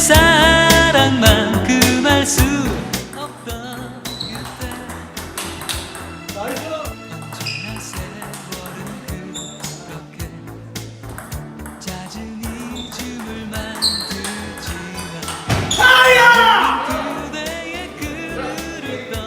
사랑만큼 할수 없던 그때 언제나 세월은 그렇게 잦은 이즘을 만들지만 그대의 그늘을 떠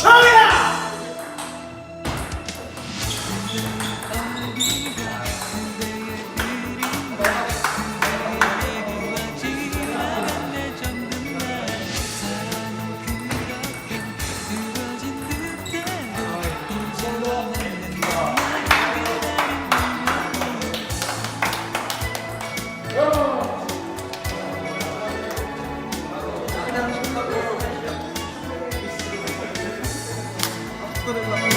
Oh! 축하드립니다.